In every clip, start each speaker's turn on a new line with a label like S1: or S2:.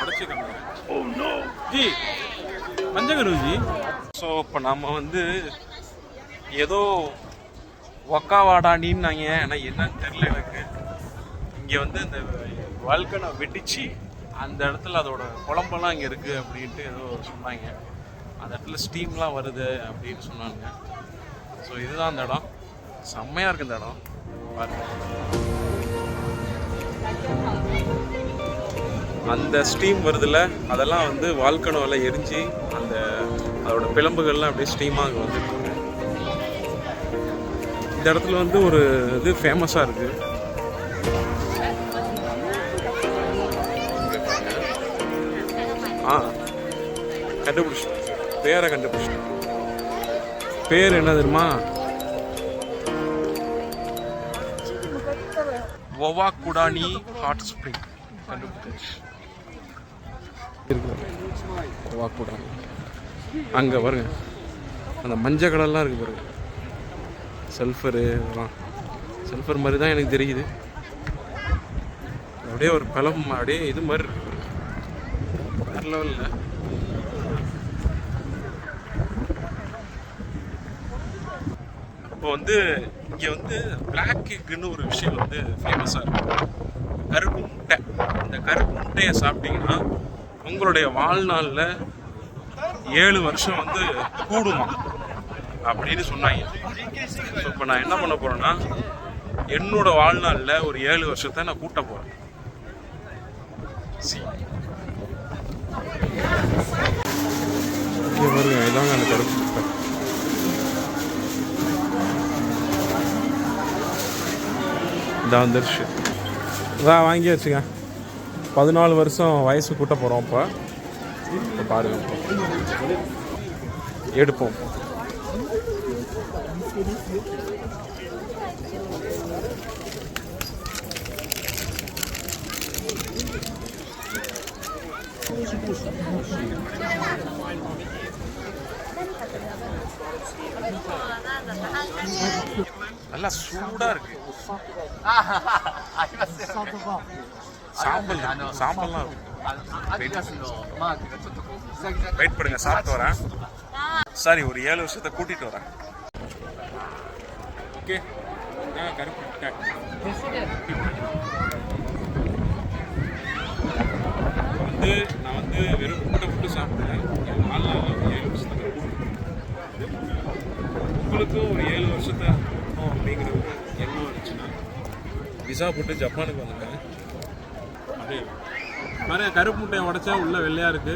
S1: உடச்சி G மஞ்சகரு G. So இப்போ நம்ம வந்து ஏதோ ஒக்காவாடானின்னாங்க. ஆனால் என்னன்னு தெரியல எனக்கு. இங்கே வந்து இந்த வல்கனை வெடிச்சு அந்த இடத்துல அதோட குழம்பெல்லாம் இங்கே இருக்குது அப்படின்ட்டு ஏதோ சொன்னாங்க. அந்த இடத்துல ஸ்டீம்லாம் வருது அப்படின்னு சொன்னாங்க. ஸோ இதுதான் அந்த இடம். செம்மையாக இருக்கு இந்த இடம். பாருங்க. அந்த ஸ்டீம் வருதுல்ல அதெல்லாம் வந்து வால்கனோவில் எரிஞ்சு அந்த அதோட பிளம்புகள்லாம் அப்படியே ஸ்டீமாக அங்கே வந்துட்டு இந்த இடத்துல வந்து ஒரு இது ஃபேமஸாக இருக்கு. ஆ கண்டுபிடிச்சிட்டோம். பேரை கண்டுபிடிச்சிட்டோம். பேர் என்ன தெரியுமா? Owakudani hot spring. கண்டுபிடிச்சாச்சு இருக்கு போடுறாங்க அங்கே பாருங்க. அந்த மஞ்சள் கலர்லாம் இருக்குது பாருங்க. சல்ஃபரு இதெல்லாம். சல்ஃபர் மாதிரி தான் எனக்கு தெரியுது. அப்படியே ஒரு பழம் அப்படியே இது மாதிரி இருக்கு பாருங்க. வேற லெவலில் இப்போ வந்து இங்கே வந்து பிளாக் எக்குன்னு ஒரு விஷயம் வந்து ஃபேமஸாக இருக்கு. கருப்பு முட்டை. இந்த கருப்பு முட்டையை சாப்பிட்டீங்கன்னா உங்களுடைய வாழ்நாளில் ஏழு வருஷம் வந்து கூடுமா? அப்படின்னு சொன்னாங்க. இப்போ நான் என்ன பண்ண போறேன்னா என்னோட வாழ்நாளில் ஒரு ஏழு வருஷத்தை நான் கூட்ட போகிறேன் சி பாருங்க இதாங்க அந்த கருப்பு வந்துருச்சு இதான் வாங்கி வச்சுங்க பதினாலு வருஷம் வயசு கூட்ட போகிறோம் இப்போ. இப்போ பாருங்க. எடுப்போம். நல்லா சூடா இருக்கு. சாம்பல் சாம்பல்லாம் வெயிட் பண்ணுங்க சாப்பிட்டு வரேன். சாரி ஒரு ஏழு வருஷத்தை கூட்டிட்டு வரேன். ஓகே. வந்து நான் வந்து வெறும் முட்டை மட்டும் சாப்பிட்டேன் வந்து ஏழு வருஷத்தை உங்களுக்கும் ஒரு ஏழு வருஷத்தை இருக்கணும் அப்படிங்கிற ஒரு எண்ணம் இருந்துச்சுன்னா விசா போட்டு ஜப்பானுக்கு வந்துட்டேன் அப்படியே பாருங்க கருப்பு முட்டையை உடைச்சா உள்ள வெள்ளையா இருக்கு.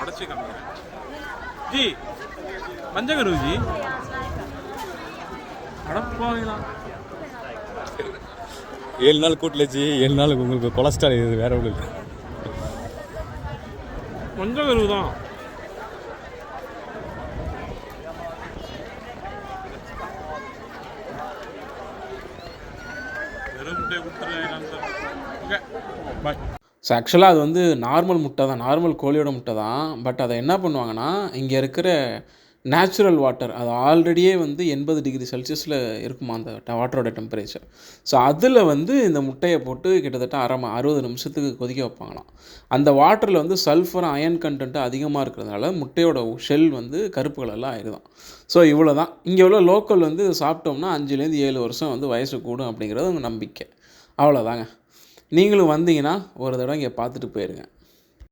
S1: உடச்சி காமிக்கிறேன். ஜி பஞ்சகரு ஜி. அடப்பாங்களா
S2: ஏழு நாள் கூட்டல ஜி ஏழு நாளுக்கு உங்களுக்கு கொலஸ்ட்ரால் இது வேற இல்லை.
S1: பஞ்சகரு தான் வெறும் முட்டையை கொடுத்துருவேன் ஓகே பாய்
S3: ஸோ ஆக்சுவலாக அது வந்து நார்மல் முட்டை தான். நார்மல் கோழியோட முட்டை தான். பட் அதை என்ன பண்ணுவாங்கன்னா இங்கே இருக்கிற நேச்சுரல் வாட்டர் அது ஆல்ரெடியே வந்து எண்பது டிகிரி செல்சியஸில் இருக்குமா அந்த வாட்டரோட டெம்பரேச்சர் ஸோ அதில் வந்து இந்த முட்டையை போட்டு கிட்டத்தட்ட அரை அறுபது நிமிஷத்துக்கு கொதிக்க வைப்பாங்களாம். அந்த வாட்டரில் வந்து சல்ஃபர் அயன் கண்டென்ட் அதிகமாக இருக்கிறதுனால முட்டையோட ஷெல் வந்து கருப்பு கலரில் ஆயிடுதான் ஸோ இவ்வளோ தான் இங்கே உள்ள லோக்கல் வந்து சாப்பிட்டோம்னா அஞ்சுலேருந்து ஏழு வருஷம் வந்து வயசு கூடும் அப்படிங்கிறது அவங்க நம்பிக்கை. அவ்வளோதாங்க நீங்களும் வந்தீங்கன்னா ஒரு தடவை இங்கே பார்த்துட்டு போயிருங்க.